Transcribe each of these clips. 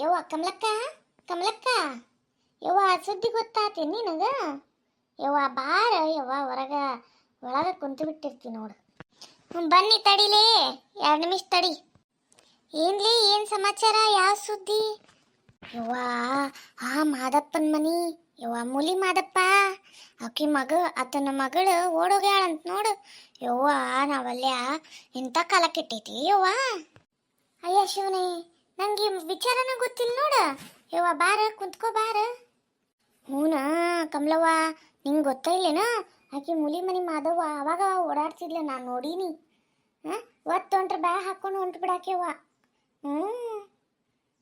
ಯವ್ವ, ಕಮಲಕ್ಕ ಕಮಲಕ್ಕ. ಯವ್ವ, ಸುದ್ದಿ ಗೊತ್ತಾತಿ ನಿನಗ? ಯವ್ವ, ಬಾರ ಯವ್ವ, ಹೊರಗ, ಒಳಗ ಕುಂತು ಬಿಟ್ಟಿರ್ತಿ ನೋಡು. ಬನ್ನಿ ತಡಿಲೇ, ಎರಡು ನಿಮಿಷ ತಡಿ. ಏನ್ಲಿ, ಏನ್ ಸಮಾಚಾರ, ಯಾವ ಸುದ್ದಿ? ಯವ್ವ, ಆ ಮಾದಪ್ಪನ ಮನಿ, ಯವ್ವ, ಮುಲಿ ಮಾದಪ್ಪ. ಆಕಿ ಮಗ, ಆತನ ಮಗಳು ಓಡೋಗ್ಯಾಳಂತ ನೋಡು. ಯವ್ವ, ನಾವಲ್ಯ ಇಂಥ ಕಾಲ ಕೆಟ್ಟೈತಿ, ಯವ್ವ. ಅಯ್ಯ ಶಿವನೇ ನಂಗೆ ವಿಚಾರನ ಗೊತ್ತಿಲ್ಲ ನೋಡ. ಯವ್ವ ಬಾರ, ಕುಂತ್ಕೋ ಬಾರ. ಹೂನಾ, ಕಮಲವ್ವ, ನಿಂಗೆ ಗೊತ್ತಿಲ್ಲೇನ ಆಕೆ ಮುಲಿ ಮನಿ ಮಾದವ್ವ ಅವಾಗ ಓಡಾಡ್ತಿದ್ಲ, ನಾನು ನೋಡೀನಿ. ಹಾಂ? ಒತ್ತು ಹೊಂಟ್ರೆ ಬ್ಯಾ ಹಾಕೊಂಡು ಹೊಂಟು ಬಿಡಾಕೆವ್ವ ಹ್ಞೂ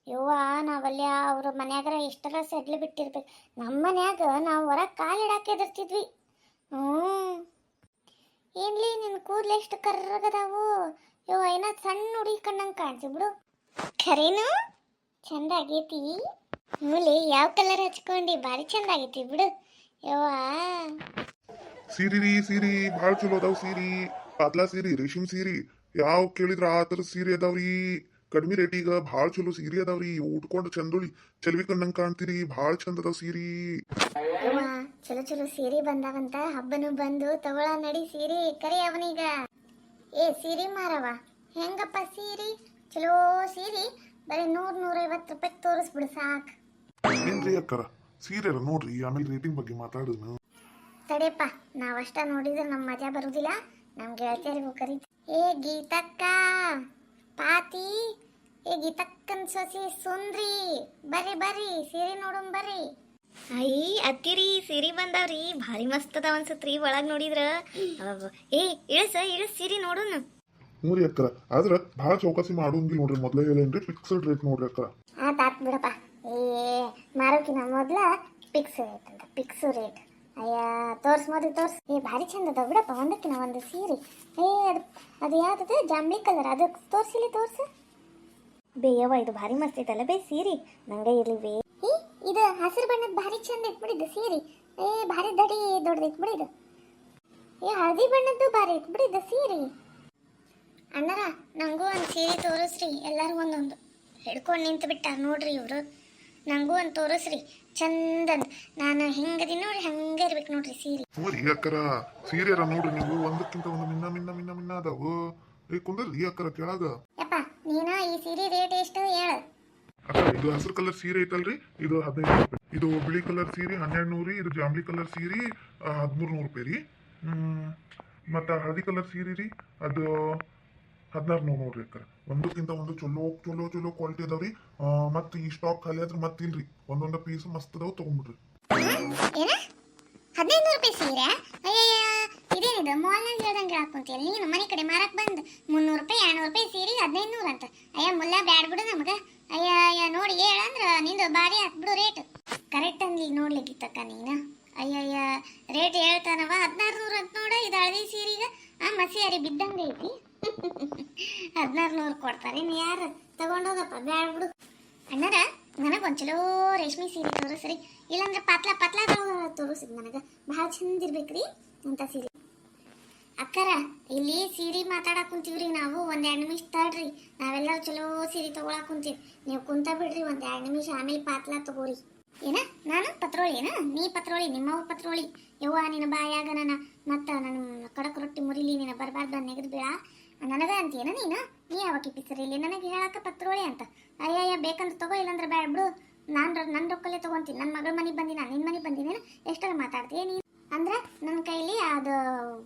ಯವ್ವ, ನಾವಲ್ಯ ಅವ್ರ ಮನ್ಯಾಗರ ಎಷ್ಟರ ಸೆಡ್ಲು ಬಿಟ್ಟಿರ್ಬೇಕು. ನಮ್ಮ ಮನ್ಯಾಗ ನಾವು ಹೊರಗೆ ಕಾಲು ಇಡಾಕೆ ಎದರ್ತಿದ್ವಿ ಹ್ಞೂ ಏನ್ಲಿ ನಿನ್ನ ಕೂದಲು ಎಷ್ಟು ಕರ್ರಗದಾವು? ಯವ್ವ, ಏನೋ ಸಣ್ಣ ಹುಡುಗಿ ಕಣ್ಣಂಗೆ ಕಾಣಿಸಿ ಬಿಡು. ಖರೇನು ಚಂದ ಆಗೈತಿ ಮೂಲಿ ಯಾವ ಕಲರ್ ಹಚ್ಕೊಂಡಿ? ಭಾರಿ ಚಂದ ಆಗೈತಿ ಬಿಡು. ಯವ್ವ. ಸೀರಿ ರೀ ಸೀರಿ. ಭಾಳ ಚಲೋ ಅದಾವ ಸೀರಿ. ಪಾತ್ಲಾ ಸೀರಿ ರೇಷ್ಮೆ ಸೀರಿ. ಯಾವ ಕೇಳಿದ್ರ ಆ ಥರ ಸೀರೆ ಅದಾವ್ರಿ. ಕಡಿಮೆ ರೇಟಿಗ ಭಾಳ ಚಲೋ ಸೀರೆ ಅದಾವ್ರಿ. ಉಟ್ಕೊಂಡು ಚಂದುಳಿ ಚಲ್ವಿ ಕಣ್ಣಂಗ್ ಕಾಣ್ತೀರಿ. ಭಾಳ ಚಂದ ಅದಾವ ಸೀರಿ. ಯವ್ವ ಚಲೋ ಚಲೋ ಸೀರೆ ಬಂದಾವಂತ. ಹಬ್ಬನು ಬಂದು ತಗೊಳ ನಡಿ ಸೀರೆ. ಕರಿ ಅವನೀಗ. ಏ ಸೀರೆ ಮಾರವ ಹೆಂಗಪ್ಪ ಸೀರೆ? ಚಲೋ ಸೀರೆ ಬರೀ ನೂರ ನೂರೈವತ್ತು ರೂಪಾಯಿ ತೋರಿಸ್ಬಿಡು ಸಾಕು. ಏನ್ರಿ ಅಕ್ಕರ? ಸೀರೆ ನೋಡ್ರಿ ಆಮೇಲೆ ರೇಟಿಂಗ್ ಬಗ್ಗೆ ಮಾತಾಡೋಣ ತಡೆಯಪ್ಪ ನಾವಷ್ಟ ನೋಡಿದ್ರೆ ನಮ್ಮ ಮಜಾ ಬರುದಿಲ್ಲ. ನಮ್ ಗೆಳತಿಯರಿಗೂ ಕರಿ ಏ ಗೀತಕ್ಕ ಪಾತಿ ಏ ಗೀತಕ್ಕನ್ ಸೊಸಿ ಸುಂದ್ರಿ. ಬರ್ರಿ ಬರ್ರಿ ಸೀರೆ ನೋಡೋಣ ಬರ್ರಿ. ಅಯ್ಯ ಅತ್ತಿರಿ ಸೀರೆ ಬಂದಾವ್ರಿ. ಭಾರಿ ಮಸ್ತ್ ಅದಾವ ಅನ್ಸತ್ರಿ ಒಳಗ್ ನೋಡಿದ್ರ. ಏ ಇಳಸ ಇಳಸ್ ಸೀರೆ ನೋಡೋಣ ಹ್ಞೂ ರೀ ಆದ್ರೆ ಭಾಳ ಚೌಕಾಸಿ ಮಾಡೋಂಗಿಲ್ಲ ನೋಡ್ರಿ ಮೊದಲೇ ಹೇಳೇನ್ರಿ ಫಿಕ್ಸ್ಡ್ ರೇಟ್ ನೋಡ್ರಿ ಅಕ್ಕರ ಆತ್ ಬಿಡಪ್ಪ. ಏ, ಮಾರೋಕಿನ ಮೊದ್ಲ ಫಿಕ್ಸ್ ರೇಟ್ ಫಿಕ್ಸ್ ರೇಟ್ ಅಯ್ಯ, ತೋರ್ಸ್ ಮೋದಿ ತೋರ್ಸ್. ಏ, ಭಾರಿ ಚಂದ ಅದ ಬಿಡಪ್ಪ, ಒಂದಕ್ಕಿನ ಒಂದು ಸೀರೆ. ಏ, ಅದು ಅದು ಯಾವ್ದು ಜಾಂಬಿ ಕಲರ್ ಅದು ತೋರ್ಸಿಲಿ ತೋರ್ಸು. ಬೇಯವ್ವ ಇದು ಭಾರಿ ಮಸ್ತ್ ಐತಲ್ಲ ಬೇ ಸೀರೆ. ನಂಗೆ ಇರ್ಲಿ ಬೇ. ಈ ಇದು ಹಸಿರು ಬಣ್ಣದ ಭಾರಿ ಚಂದ ಇಟ್ಬಿಡಿದ್ದು ಸೀರೆ. ಏ, ಭಾರಿ ದಡಿ ದೊಡ್ಡದು ಇಟ್ಬಿಡಿದ್ದು. ಏ, ಹಳದಿ ಬಣ್ಣದ್ದು ಭಾರಿ ಇಟ್ಬಿಡಿದ್ದು ಸೀರೆ. ಅಣ್ಣರ ನಂಗೂ ಒಂದು ಸೀರೆ ತೋರಿಸ್ರಿ ಎಲ್ಲರೂ ಒಂದೊಂದು. ಹಿಡ್ಕೊಂಡು ನಿಂತು ಬಿಟ್ಟ ನೋಡ್ರಿ ಇವರು. ನಂಗೂ ಒಂದು ತೋರಿಸ್ರಿ ಚಂದಂದ್. ನಾನು ಹೆಂಗದಿ ನೋಡ್ರಿ ಹಂಗೆ ಇರ್ಬೇಕು ನೋಡ್ರಿ ಸೀರೆ. ಹ್ಞೂ ರೀ ಅಕ್ಕರ ಸೀರೆ ಅರ ನೋಡ್ರಿ ನೀವು ಒಂದಕ್ಕಿಂತ ಒಂದು ಮಿನ್ನ ಮಿನ್ನ ಮಿನ್ನ ಮಿನ್ನ ಅದಾವು. ಏ ಈ ಅಕ್ಕರ ಕೆಳಗ. ಯಪ್ಪ ನೀನ ಈ ಸೀರೆ ರೇಟ್ ಎಷ್ಟು ಹೇಳ. ಅಕ್ಕ ಇದು ಹಸಿರು ಕಲರ್ ಸೀರೆ ಐತಲ್ರಿ ಇದು ಹದಿನೈದು ರೂಪಾಯಿ. ಇದು ಬಿಳಿ ಕಲರ್ ಸೀರೆ ಹನ್ನೆರಡು ನೂರು ಇದು ಜಾಂಬ್ಲಿ ಕಲರ್ ಸೀರೆ ಹದಿಮೂರು ನೂರು ರೂಪಾಯಿ ರೀ. ಹ್ಮ್, ಮತ್ತ ಹಳದಿ ಕಲರ್ ಸೀರೆ ರೀ ಅದು ಹದಿನಾರು ನೂರು ನೋಡ್ರಿ ಅಕ್ಕ ಒಂದಕ್ಕಿಂತ ಒಂದು ಚಲೋ ಚಲೋ ಚಲೋ ಕ್ವಾಲಿಟಿ ಅದಾವ್ರಿ. ಮತ್ತೆ ಈ ಸ್ಟಾಕ್ ಖಾಲಿ ಆದ್ರೆ ಮತ್ತೆ ಇಲ್ರಿ. ಒಂದೊಂದು ಪೀಸ್ ಮಸ್ತ್ ಅದಾವ ತಗೊಂಡ್ಬಿಡ್ರಿ ಹದಿನೈದು ರೂಪಾಯಿ ಸೀರೆ ಇದೇನಿದು? ಮಾಲ್ನಾಗ ಹೇಳ್ದಂಗೆ ಹಾಕೊಂತೀಯ ನೀನು ಮನೆ ಕಡೆ ಮಾರಕ್ ಬಂದು ಮುನ್ನೂರು ರೂಪಾಯಿ, ಎರಡ್ನೂರು ರೂಪಾಯಿ ಸೀರೆ ಹದಿನೈದು ನೂರು ಅಂತ. ಅಯ್ಯ, ಮುಲ್ಲ ಬ್ಯಾಡ್ ಬಿಡು ನಮಗ. ಅಯ್ಯ ಅಯ್ಯ ನೋಡಿ ಹೇಳಂದ್ರ ನಿಂದು ಬಾರಿ ಹಾಕ್ಬಿಡು ರೇಟ್ ಕರೆಕ್ಟ್ ಅಂದ್ಲಿ ನೋಡ್ಲಿಕ್ಕಿತ್ತಕ್ಕ ನೀನು. ಅಯ್ಯಯ್ಯ ರೇಟ್ ಹೇಳ್ತಾನವ. ಹದಿನಾರು ನೂರು ಅಂತ ನೋಡ, ಇದು ಹಳದಿ ಸೀರೆಗ. ಆ, ಮಸಿ ಅರಿ ಐತಿ. ಹದಿನಾರು ನೂರು ಕೊಡ್ತಾರೆ. ಇನ್ನು ಯಾರು? ತಗೊಂಡೋಗಪ್ಪ ಬ್ಯಾಡ್ ಬಿಡು. ಅಣ್ಣರ ನನಗೊಂದು ಚಲೋ ರೇಷ್ಮೆ ಸೀರೆ ತೋರಿಸ್ರಿ ಇಲ್ಲಾಂದ್ರೆ ಪತ್ಲ ಪತ್ಲ ತೋರಿಸ್ರಿ ನನಗೆ. ಭಾಳ ಚಂದ ಇರ್ಬೇಕ್ರಿ ಅಂತ ಸೀರೆ. ಅಕ್ಕರ, ಇಲ್ಲಿ ಸೀರೆ ಮಾತಾಡಕ್ ಕುಂತೀವ್ರಿ ನಾವು. ಒಂದ್ ಎರಡು ನಿಮಿಷ ತಡ್ರಿ. ನಾವೆಲ್ಲರೂ ಚಲೋ ಸೀರೆ ತಗೊಳಕ್ ಕುಂತೀವಿ. ನೀವು ಕುಂತ ಬಿಡ್ರಿ, ಒಂದ್ ನಿಮಿಷ ಆಮೇಲೆ ಪಾತ್ಲ ತಗೋರಿ. ಏನ? ನಾನು ಪತ್ರೋಳಿ ಏನ ನೀ ಪತ್ರೋಳಿ, ನಿಮ್ಮವ್ವ ಪತ್ರೋಳಿ. ಯವ್ವ, ನಿನ್ನ ಬಾಯಾಗ ನನ್ನ ಮತ್ತ ನನ್ನ ಕಡಕ್ ರೊಟ್ಟಿ ಮುರಿಲಿ ನಿನ್ನ ಬರಬಾರ್ದ ನೆಗದ್ ನನಗ ಅಂತೀಯನ ನೀನು? ನೀ ಯಾವಾಗ ಕಿಪ್ಪಿಸರಿಲಿ ನನಗೆ ಹೇಳಕ್ಕೆ ಪತ್ರೋಳಿ ಅಂತ. ಅಯ್ಯಯ್ಯ ಬೇಕಂದ್ರೆ ತಗೋ, ಇಲ್ಲಂದ್ರೆ ಬೇಡ, ಬಿಡು. ನಾನು ನನ್ನ ರೊಕ್ಕಲ್ಲೇ ತಗೊಂತೀನಿ. ನನ್ನ ಮಗಳ ಮನೆಗೆ ಬಂದಿನ ನಿನ್ನ ಮನೆಗೆ ಬಂದಿನ ಎಷ್ಟರ ಮಾತಾಡ್ತೀಯ ನೀನು? ಅಂದ್ರೆ ನನ್ನ ಕೈಲಿ ಅದು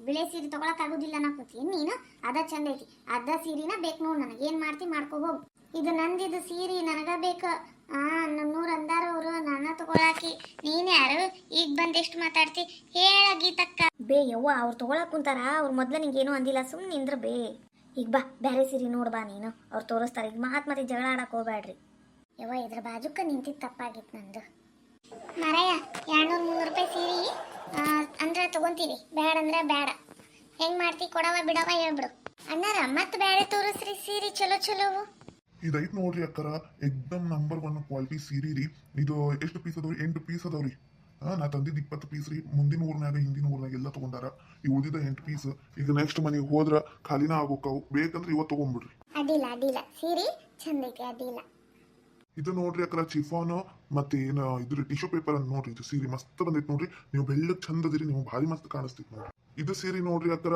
ಬಿಳೆ ಸೀರೆ ತಗೊಳಕ್ ಆಗುದಿಲ್ಲ ನಾ ಕೂತೀನಿ ನೀನು? ಅದ ಚಂದ ಐತಿ. ಅದ ಸೀರೆನ ಬೇಕು ನೋಡು ನನಗೆ. ಏನು ಮಾಡ್ತಿ ಮಾಡ್ಕೋ ಹೋಗು. ಇದು ನಂದಿದು ಸೀರೆ, ನನಗ ಬೇಕು. ಆ, ನನ್ನೂರು ಅಂದಾರ ಅವರು ನನ್ನ ತಗೊಳಾಕಿ. ನೀನು ಯಾರು? ಈಗ ಬಂದು ಎಷ್ಟು ಮಾತಾಡ್ತಿ? ಹೇಳ ಗೀತಕ್ಕ. ಬೇ ಯವ್ವ ಅವ್ರು ತೊಗೊಳಕ್ ಕುಂತಾರ ಅವ್ರು ಮೊದ್ಲ ನಿಂಗೇನು ಅಂದಿಲ್ಲ ಸುಮ್ಮನೆ ನಿಂದ್ರ ಬೇ. ಈಗ ಬಾ ಬ್ಯಾರೆ ಸೀರೆ ನೋಡ್ ಬಾ ನೀನು ಅವ್ರು ತೋರಿಸ್ತಾರೆ. ಈಗ ಮಹಾತ್ಮತೆ ಮತ್ತೆ ಜಗಳ ಆಡಕ್ ಹೋಗ್ಬೇಡ್ರಿ ಯವ್ವ ಇದ್ರ ಬಾಜುಕ್ಕ ನಿಂತಿದ್ದು ತಪ್ಪಾಗಿತ್ತು ನಂದು. ಮಾರಾಯ ಎರಡ್ನೂರು ಮುನ್ನೂರು ರೂಪಾಯಿ ಸೀರೆ ಅಂದ್ರೆ ತಗೊಂತೀವಿ. ಬ್ಯಾಡ ಅಂದ್ರೆ ಬ್ಯಾಡ. ಹೆಂಗ್ ಮಾಡ್ತಿ ಕೊಡವ ಬಿಡವ ಹೇಳ್ಬಿಡು. ಅಣ್ಣಾರ ಮತ್ತೆ ಬ್ಯಾರೆ ತೋರಿಸ್ರಿ ಸೀರೆ ಚಲೋ ಚಲೋವು ಇದೈತ್ ನೋಡ್ರಿ ಅಕ್ಕರ ಎಕ್ದಮ್ ನಂಬರ್ ಒನ್ ಕ್ವಾಲಿಟಿ ಸೀರೆ ರೀ. ಇದು ಎಷ್ಟು ಪೀಸ್ ಅದಾವ್ರಿ ಎಂಟು ಪೀಸ್ ಅದಾವ್ರಿ ನಾ ತಂದಿದ್ದ ಇಪ್ಪತ್ತು ಪೀಸ್ ರೀ. ಮುಂದಿನ ಊರ್ನಾಗ ಹಿಂದಿನ ಊರ್ನಾಗ ಎಲ್ಲ ತಗೊಂಡಾರ. ಈ ಉಳಿದಿದ್ದ ಎಂಟು ಪೀಸ್ ಈಗ ನೆಕ್ಸ್ಟ್ ಮನೆಗೆ ಹೋದ್ರ ಖಾಲಿನ ಆಗೋಕಾವು ಬೇಕಂದ್ರೆ ಇವತ್ತು ತಗೊಂಡ್ಬಿಡ್ರಿ ಅದಿಲ್ಲ ಅದಿಲ್ಲ. ಸೀರೆ ಚಂದಕ್ಕೆ ಅದಿಲ್ಲ. ಇದು ನೋಡ್ರಿ ಅಕ್ರ ಚಿಫಾನ್ ಮತ್ತೆ ಏನ ಇದ್ರ ಟಿಶ್ಯೂ ಪೇಪರ್ ಅಂತ ನೋಡ್ರಿ ಇದು ಸೀರೆ ಮಸ್ತ್ ಬಂದೈತಿ ನೋಡ್ರಿ. ನೀವು ಬೆಳ್ಳಕ್ ಚಂದ ಅದಿರಿ ನೀವು ಭಾರಿ ಮಸ್ತ್ ಕಾಣಿಸ್ತೈತಿ ನೋಡ್ರಿ. ಇದು ಸೀರೆ ನೋಡ್ರಿ ಆತರ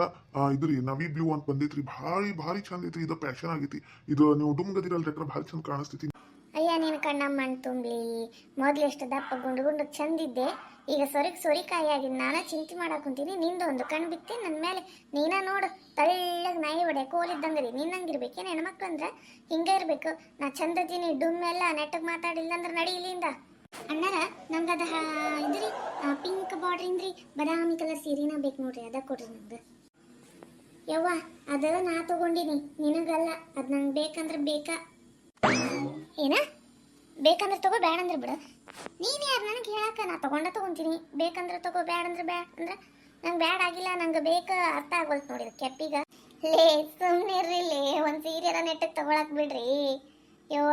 ಇದ್ರಿ ನವಿ ಬ್ಲೂ ಅಂತ ಬಂದೈತ್ರಿ. ಭಾರಿ ಭಾರಿ ಚಂದ ಐತ್ರಿ. ಇದು ಪ್ಯಾಶನ್ ಆಗೈತಿ. ಇದು ನೀವು ಡುಮ್ಗದಿರಲ್ರಿ ಅಕ್ರ ಭಾರಿ ಚಂದ ಕಾಣಿಸ್ತೈತಿ ನೀನು ಕಣ್ಣ ಮಣ್ಣು ತುಂಬಲಿ. ಮೊದಲು ಎಷ್ಟು ದಪ್ಪ ಗುಂಡು ಗುಂಡು ಚಂದಿದ್ದೆ, ಈಗ ಸೊರಿಗೆ ಸೊರಿಕಾಯಿ ಆಗಿದ್ದು ನಾನ ಚಿಂತೆ ಮಾಡಕ್ ಕುಂತೀನಿ. ನಿಂದು ಒಂದು ಕಣ್ಣು ಬಿತ್ತಿ ನನ್ನ ಮೇಲೆ ನೀನ ನೋಡು. ತಳ್ಳಗೆ ನಾಯಿ ಹೊಡೆ ಕೋಲಿದ್ದಂಗ್ರಿ. ನಿನ್ನಂಗಿರ್ಬೇಕೇನು ಹೆಣ್ಮಕ್ಳು ಅಂದ್ರೆ? ಹಿಂಗೆ ಇರಬೇಕು. ನಾ ಚಂದದೀನಿ ಡುಮ್ಮೆಲ್ಲ ನೆಟ್ಟಗೆ ಮಾತಾಡಿಲ್ಲ ಅಂದ್ರೆ ನಡಿ ಇಲ್ಲಿಂದ. ಅಣ್ಣಾರ ಅದ ಇದ್ರಿ ಪಿಂಕ್ ಬಾರ್ಡ್ರಿಂದ್ರಿ ಬದಾಮಿ ಕಲರ್ ಸೀರೆನ ಬೇಕು ನೋಡ್ರಿ, ಅದ ಕೊಡ್ರಿ ನಮ್ಗೆ ಯವ್ವ, ಅದ ನಾ ತಗೊಂಡಿನಿ, ನಿನಗಲ್ಲ, ಅದ್ ನಂಗೆ ಬೇಕಂದ್ರೆ ಬೇಕಾ? ಏನ? ಬೇಕಂದ್ರೆ ತಗೋ, ಬೇಡ ಅಂದ್ರೆ ಬಿಡು. ನೀನು ಯಾರು? ನನಗೆ ಹೇಳಕ್ಕ ನಾ ತಗೊಂಡ ತಗೊಂತೀನಿ. ಬೇಕಂದ್ರೆ ತಗೋ, ಬೇಡ ಅಂದ್ರೆ ಬೇಡ. ಅಂದ್ರೆ ನಂಗೆ ಬೇಡ ಆಗಿಲ್ಲ, ನಂಗೆ ಬೇಕ ಅರ್ಥ ಆಗೋಲ್ತು ನೋಡಿ ಕೆಪ್ಪಿಗ ಲೇ ಸುಮ್ಮನೆ ಇರ್ರಿ ಲೇ, ಒಂದು ಸೀರೆರ ನೆಟ್ಟಗೆ ತಗೊಳಕ್ ಬಿಡ್ರಿ. ಯವ್ವ,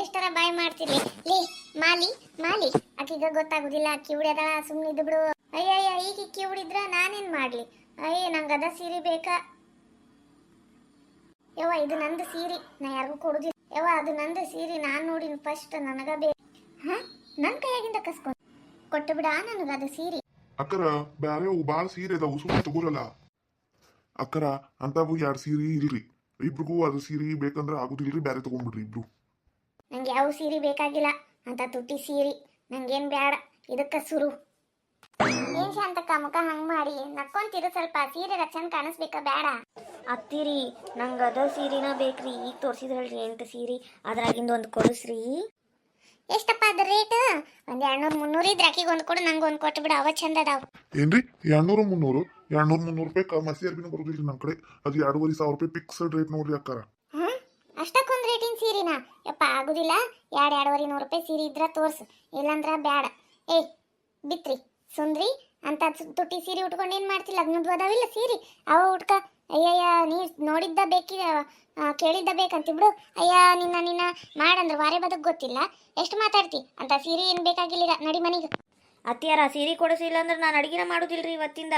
ಎಷ್ಟರ ಬಾಯ್ ಮಾಡ್ತೀರಿ? ಲೇ, ಮಾಲಿ ಮಾಲಿ, ಆಕಿಗ ಗೊತ್ತಾಗುದಿಲ್ಲ, ಅಕ್ಕಿ ಉಡ್ಯದಳ ಸುಮ್ಮನೆ ಇದ್ದು ಬಿಡು. ಅಯ್ಯಯ್ಯ, ಈಗ ಇಕ್ಕಿ ಉಡಿದ್ರ ನಾನೇನ್ ಮಾಡ್ಲಿ? ಅಯ್ಯ ನಂಗೆ ಅದ ಸೀರೆ ಬೇಕಾ? ಯವ್ವ, ಇದು ನಂದು ಸೀರೆ, ನಾ ಯಾರಿಗೂ ಕೊಡುದಿಲ್ಲ. ಯವ್ವ ಅದು ನಂದು ಸೀರೆ ನಾನು ನೋಡಿನ ಫಸ್ಟ್ ನನಗ ಬೇ ಹಾ? ನನ್ನ ಕೈಯಾಗಿಂದ ಕಸ್ಕೊಂಡು ಕೊಟ್ಟು ಬಿಡ ನನಗ ಅದು ಸೀರೆ. ಅಕ್ಕರ ಬ್ಯಾರೆ ಬಾಳ ಸೀರೆ ಅದಾವು ಸುಮ್ಮನೆ ತಗೋರಲ್ಲ. ಅಕ್ಕರ ಅಂತವು ಎರಡು ಸೀರೆ ಇಲ್ರಿ ಇಬ್ರಿಗೂ ಅದು ಸೀರೆ ಬೇಕಂದ್ರೆ ಆಗುದಿಲ್ರಿ ಬ್ಯಾರೆ ತಗೊಂಡ್ಬಿಡ್ರಿ ಇಬ್ರು. ನಂಗೆ ಯಾವ ಸೀರೆ ಬೇಕಾಗಿಲ್ಲ ಅಂತ ತುಟ್ಟಿ ಸೀರೆ. ನಂಗೇನ್ ಬೇಡ ಇದಕ್ಕ ಸುರು. ಏನ್ ಶಾಂತಕ್ಕ ಮುಖ ಹಂಗ್ ಮಾಡಿ ನಕ್ಕೊಂತಿರು ಸ್ವಲ್ಪ ಸೀರೆ ರಚನೆ ಕಾಣಿಸ್ಬೇಕಾ ಬೇಡ ಅತ್ತಿರಿ ನಂಗೆ ಅದ ಸೀರೆನ ಬೇಕ್ರಿ ಈಗ ತೋರಿಸಿದ್ರಲ್ರಿ ಎಂಟು ಸೀರೆ ಅದ್ರಾಗಿಂದ ಒಂದು ಕೊಡಿಸ್ರಿ. ಎಷ್ಟಪ್ಪ ಅದ ರೇಟ್? ಒಂದ್ ನೂರು ಮುನ್ನೂರು ಇದ್ರೆ ಆಕಿಗೆ ಒಂದು ಕೊಡು ನಂಗೆ ಒಂದು ಕೊಟ್ಟು ಬಿಡು ಅವ ಚಂದ ಅದಾವ. ಏನ್ರಿ ಎರಡ್ನೂರು ಮುನ್ನೂರು? ಎರಡ್ನೂರು ಮುನ್ನೂರು ರೂಪಾಯಿ ಕ- ಮಸಿ ಅರ್ಬಿನೂ ಬರುದಿಲ್ಲ ನಮ್ಮ ಕಡೆ. ಅದು ಎರಡೂವರೆ ಸಾವಿರ ರೂಪಾಯಿ ಫಿಕ್ಸ್ಡ್ ರೇಟ್ ನೋಡ್ರಿ ಅಕ್ಕಾರ. ಹಾ? ಅಷ್ಟಕ್ಕೊಂದು ರೇಟಿನ ಸೀರೆನಾ? ಯಪ್ಪ ಆಗುದಿಲ್ಲ. ಎರಡು ಎರಡೂವರೆ ನೂರು ರೂಪಾಯಿ ಸೀರೆ ಇದ್ರ ತೋರ್ಸು. ಇಲ್ಲಂದ್ರ ಬ್ಯಾಡ. ಏಯ್ ಬಿತ್ರಿ. ಸುಂದ್ರಿ. ಅಂತ ತುಟ್ಟಿ ಸೀರೆ ಉಟ್ಕೊಂಡು ಏನು ಮಾಡ್ತಿಲ್ಲ? ಲಗ್ನದ್ದು ಅದಾವಿಲ್ಲ ಸೀರೆ. ಅವ ಉಟ್ಕ ಅಯ್ಯಯ್ಯ ನೀ ನೋಡಿದ್ದ ಬೇಕಿದ ಕೇಳಿದ್ದ ಬೇಕಂತ ಬಿಡು ಅಯ್ಯ ನಿನ್ನ ನಿನ್ನ ಮಾಡಂದ್ರೆ ವಾರೆ ಬದಕ್ ಗೊತ್ತಿಲ್ಲ. ಎಷ್ಟು ಮಾತಾಡ್ತಿ? ಅಂತ ಸೀರೆ ಏನು ಬೇಕಾಗಿಲ್ಲ ಈಗ ನಡಿ ಮನೆಗೆ. ಅತ್ತಿಯಾರ ಸೀರೆ ಕೊಡಿಸಿಲ್ಲ ಅಂದ್ರೆ ನಾನು ಅಡಿಗೆನ ಮಾಡೋದಿಲ್ರಿ ಇವತ್ತಿಂದ?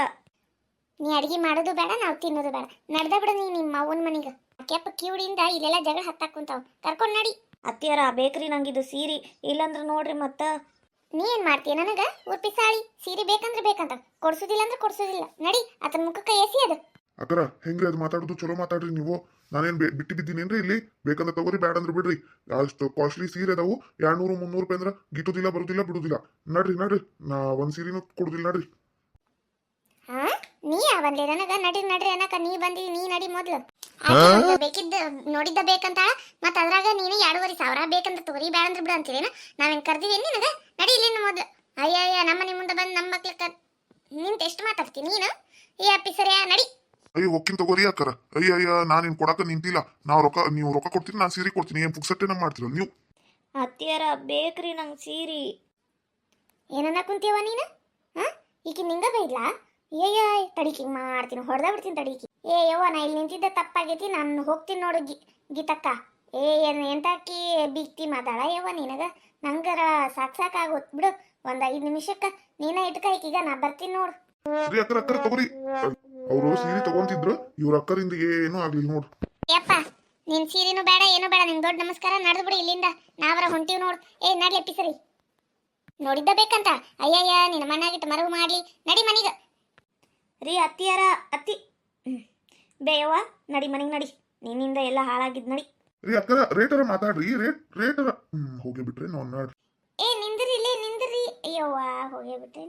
ನೀ ಅಡುಗೆ ಮಾಡೋದು ಬೇಡ ನಾವು ತಿನ್ನೋದು ಬೇಡ. ನಡ್ದ ಬಿಡು ನೀ ನಿಮ್ಮ ಅವ್ವನ ಮನೆಗೆ. ಕೆಪ್ಪ ಕಿವುಡಿಯಿಂದ ಇಲ್ಲೆಲ್ಲ ಜಗಳ ಹತ್ತಾಕ್ ಕುಂತಾವ್. ಕರ್ಕೊಂಡು ನಡಿ. ಅತ್ತಿಯಾರ ಬೇಕ್ರಿ ನಂಗಿದು ಸೀರೆ. ಇಲ್ಲಂದ್ರೆ ನೋಡ್ರಿ ಮತ್ತೆ. ನೀ ಏನ್ ಮಾಡ್ತೀಯ ನನಗ? ಊರ್ ಸಾಳಿ ಸೀರೆ ಬೇಕಂದ್ರೆ ಬೇಕಂತ. ಕೊಡ್ಸುದಿಲ್ಲ ಅಂದ್ರೆ ಕೊಡ್ಸುದಿಲ್ಲ. ನಡಿ ಆತನ ಮುಖಕ್ಕ ಎಸಿ ಅದ. ಅಕ್ಕರ ಹೆಂಗ್ರಿ ಅದು ಮಾತಾಡೋದು? ಚಲೋ ಮಾತಾಡ್ರಿ ನೀವು. ನಾನೇನ್ ಬಿಟ್ಟು ಬಿದ್ದೀನೇನ್ರಿ ಇಲ್ಲಿ? ಬೇಕಂದ್ರೆ ತಗೋರಿ ಬ್ಯಾಡ ಅಂದ್ರೆ ಬಿಡ್ರಿ. ಅಷ್ಟು ಕಾಸ್ಟ್ಲಿ ಸೀರೆ ಅದಾವು. ಎರಡ್ನೂರು ಮುನ್ನೂರು ರೂಪಾಯಿ ಅಂದ್ರೆ ಗಿಟ್ಟುದಿಲ್ಲ ಬರುದಿಲ್ಲ ಬಿಡುದಿಲ್ಲ. ನಡ್ರಿ ನಡ್ರಿ. ನಾ ಒಂದ್ ಸೀರೆನೂ ಕೊಡುದಿಲ್ಲ ನಡ್ರಿ. ಹಾ? ನೀ ಯಾವನ್ಲಿ ನನಗ? ನಡಿ ನಡ್ರಿ ಅನ್ನಕ ನೀ ಬಂದಿ ನೀ ನಡಿ ಮೊದ್ಲು. ಬೇಕಿದ್ದ ನೋಡಿದ್ದ ಬೇಕಂತ ಮತ್ತ ಅದ್ರಾಗ ನೀನು ಎರಡೂವರೆ ಸಾವಿರ ಬೇಕಂತ ತಗೋರಿ ಬ್ಯಾಡ ಅಂದ್ರೆ ಬಿಡು ಅಂತೀರೇನ? ನಾವೇನ್ ಕರ್ದಿವಿ ನಿನಗ? ನಡಿ ಇಲ್ಲಿಂದ ಮೊದ್ಲು ಅಯ್ಯಯ್ಯ ನಮ್ಮ ನಿಮ್ಮ ಮುಂದೆ ಬಂದು ನಮ್ಮ ಮಕ್ಳ ಕರ್ ನಿಂತ ಎಷ್ಟು ಮಾತಾಡ್ತೀನಿ ನೀನು? ಈ ಅಪ್ಪಿಸರಿಯ ನಡಿ. ಅಯ್ಯ ಒಕ್ಕಿನ ತಗೋರಿ ಅಕ್ಕರ. ಅಯ್ಯ ಅಯ್ಯ ನಾನೇನ್ ಕೊಡಕ ನಿಂತಿಲ್ಲ. ನಾವ್ ರೊಕ್ಕ ನೀವು ರೊಕ್ಕ ಕೊಡ್ತೀನಿ ನಾನು ಸೀರೆ ಕೊಡ್ತೀನಿ. ಏನ್ ಪುಕ್ಸಟ್ಟೆ ಮಾಡ್ತೀರ ನೀವು? ಅತ್ತಿಯರ ಬೇಕ್ರಿ ನಂಗೆ ಸೀರಿ. ಏನನ್ನ ಕುಂತೀವ ನೀನು? ಹಾ? ಈಗ ನಿಂಗ ಬೈದ್ಲಾ? ಅಯ್ಯಯ್ಯ ತಡಿಕಿ ಮಾಡ್ತೀನಿ. ಹೊಡೆದ ಬಿಡ್ತೀನಿ ತಡಿಕಿ. ಏ ಯವ್ವ ನಾ ಇಲ್ಲಿ ನಿಂತಿದ್ದೆ ತಪ್ಪಾಗೈತಿ ನಾನು ಹೋಗ್ತೀನಿ ನೋಡು ಗಿ ಗೀತಕ್ಕ. ಏ ಏನು ಎಂತಾಕಿ ಬಿಗ್ತಿ ಮಾತಾಡ ಯವ್ವ ನಿನಗ? ನಂಗರ ಸಾಕ್ ಸಾಕಾಗೋತ್ ಬಿಡು ಒಂದ್ ಐದು ನಿಮಿಷಕ್ಕ ನೀನ ಇಟ್ಕ ಈಗ ನಾ ಬರ್ತೀನಿ ನೋಡು. ರೀ ಅಕ್ಕರ ಅಕ್ಕರ ತಗೋರಿ. ಅವರು ಸೀರೆ ತಗೊಂತಿದ್ರು ಇವ್ರ ಅಕ್ಕರಿಂದ ಏನೂ ಆಗ್ಲಿಲ್ಲ ನೋಡು. ಯಪ್ಪ ನಿನ್ ಸೀರೆನೂ ಬೇಡ ಏನು ಬೇಡ ನಿನ್ ದೊಡ್ಡ ನಮಸ್ಕಾರ ನಡೆದು ಬಿಡು ಇಲ್ಲಿಂದ. ನಾವರ ಹೊಂಟಿವ್ ನೋಡು. ಏ ನಡ್ಲಿ ಎಪ್ಪಿಸರಿ ನೋಡಿದ್ದ ಬೇಕಂತ? ಅಯ್ಯಯ್ಯ ನಿನ್ನ ಮಣ್ಣಾಗಿಟ್ಟು ಮರವು ಮಾಡ್ಲಿ. ನಡಿ ಮನಿಗ. ರೀ ಅತ್ತಿಯಾರ ಅತ್ತಿ. ಬೇಯವ್ವ ನಡಿ ಮನೆಗೆ ನಡಿ. ನಿನ್ನಿಂದ ಎಲ್ಲ ಹಾಳಾಗಿದ್ ನಡಿ. ರೀ ಅಕ್ಕರ ರೇಟರ ಮಾತಾಡ್ರಿ ರೇಟ್ ರೇಟರ ಹ್ಮ್ ಹೋಗಿ ಬಿಟ್ರಿ ನಾವು ನೋಡ್ರಿ ಏ ನಿಂದ್ರಿ ಇಲ್ಲೇ ನಿಂದ್ರಿ. ಅಯ್ಯವ್ವ ಹೋಗೇ ಬಿಟ್ರಿ.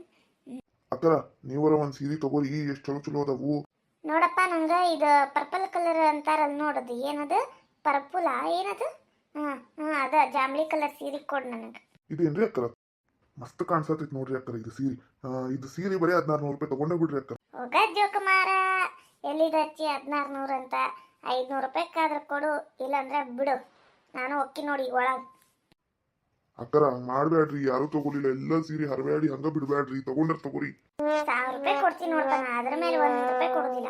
ಅಕ್ಕರ ನೀವರ ಒಂದ್ ಸೀರೆ ತಗೋರಿ ಎಷ್ಟು ಚಲೋ ಚಲೋ ಅದಾವು. ನೋಡಪ್ಪ ನಂಗ ಇದು ಪರ್ಪಲ್ ಕಲರ್ ಅಂತಾರಲ್ಲ ನೋಡದು. ಏನದು? ಪರ್ಪುಲ ಏನದು? ಹಾ ಹಾ ಅದ ಜಾಂಬ್ಲಿ ಕಲರ್ ಸೀರೆ ಕೊಡ್ ನನಗೆ. ಇದೇನ್ರಿ ಅಕ್ಕರ? ಮಸ್ತ್ ಕಾಣಿಸತೈತಿ ನೋಡ್ರಿ ಅಕ್ಕರ ಇದು ಸೀರೆ. ಆ, ಇದು ಸೀರೆ ಬರೀ ಹದಿನಾರು ನೂರು ರೂಪಾಯಿ ತಗೊಂಡೇ ಬಿಡ್ರಿ ಅಕ್ಕ ಹೋಗ ಜೋಕುಮಾರ. ಎಲ್ಲಿದ ಹಚ್ಚಿ ಹದಿನಾರು ನೂರು ಅಂತ? ಐದುನೂರು ರೂಪಾಯಿಕ್ಕಾದ್ರೂ ಕೊಡು ಇಲ್ಲಾಂದ್ರೆ ಬಿಡು. ನಾನು ಒಕ್ಕಿ ನೋಡಿ ಒಳಗೆ. ಅಕ್ಕರ ಹಂಗ್ ಯಾರು ತಗೊಳಿಲ್ಲ ಎಲ್ಲ ಸೀರೆ ಹರಬೇಡಿ ಹಂಗ ಬಿಡ್ಬೇಡ್ರಿ ತಗೊಂಡ್ರ ತಗೋರಿ ಸಾವಿರ ರೂಪಾಯಿ ಕೊಡ್ತೀನಿ ನೋಡ್ತಾನ ಅದ್ರ ಮೇಲೆ ಒಂದ್ ರೂಪಾಯಿ ಕೊಡೋದಿಲ್ಲ.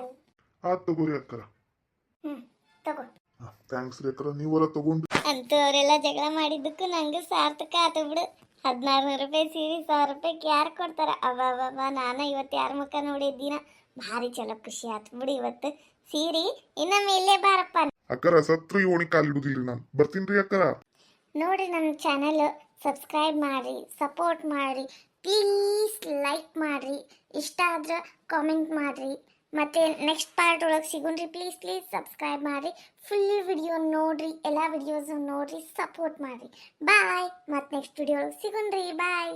ಆತ್ ತಗೋರಿ ಅಕ್ಕರ. ಹ್ಮ್ ತಗೋ. ಥ್ಯಾಂಕ್ಸ್ ರೀ ಅಕ್ಕರ. ನೀವರ ತಗೊಂಡ್ರಿ. ಅಂತೂ ಅವರೆಲ್ಲ ಜಗಳ ಮಾಡಿದ್ದಕ್ಕೂ ನಂಗೆ ಸಾರ್ಥಕ ಆತು ಬಿಡು. ಹದಿನಾರು ನೂರು ರೂಪಾಯಿ ಸೀರೆ ಸಾವಿರ ರೂಪಾಯಿ ಯಾರು ಕೊಡ್ತಾರ? ಅಬ್ಬಾ ನಾನ ಇವತ್ತು ಯಾರ ಮುಖ ನೋಡಿದ್ದೀನ ಭಾರಿ ಚಲೋ ಖುಷಿ ಆತು ಬಿಡಿ ಇವತ್ತು. ಸೀರಿ ಇನ್ನೊಮ್ಮೆ ಇಲ್ಲೇ ಬಾರಪ್ಪ. ಅಕ್ಕರ ಸತ್ರು ಓಣಿ ಕಾಲಿಡುದಿಲ್ರಿ ನಾನು. ಬರ್ತೀನ್ರಿ ಅಕ್ಕರ. ನೋಡಿ ನನ್ನ ಚಾನೆಲ್ ಸಬ್ಸ್ಕ್ರೈಬ್ ಮಾಡಿರಿ ಸಪೋರ್ಟ್ ಮಾಡಿರಿ ಪ್ಲೀಸ್ ಲೈಕ್ ಮಾಡಿರಿ ಇಷ್ಟ ಆದ್ರೆ ಕಾಮೆಂಟ್ ಮಾಡಿರಿ. ಮತ್ತೆ ನೆಕ್ಸ್ಟ್ ಪಾರ್ಟ್ ಒಳಗೆ ಸಿಗೋಣ್ರಿ ಪ್ಲೀಸ್ ಪ್ಲೀಸ್ ಸಬ್ಸ್ಕ್ರೈಬ್ ಮಾಡಿರಿ. ಫುಲ್ ವಿಡಿಯೋ ನೋಡ್ರಿ ಎಲ್ಲ ವಿಡಿಯೋಸ್ ನೋಡ್ರಿ ಸಪೋರ್ಟ್ ಮಾಡಿರಿ. ಬಾಯ್ ಮತ್ತೆ ನೆಕ್ಸ್ಟ್ ವಿಡಿಯೋ ಒಳಗೆ ಸಿಗೋಣ್ರಿ ಬಾಯ್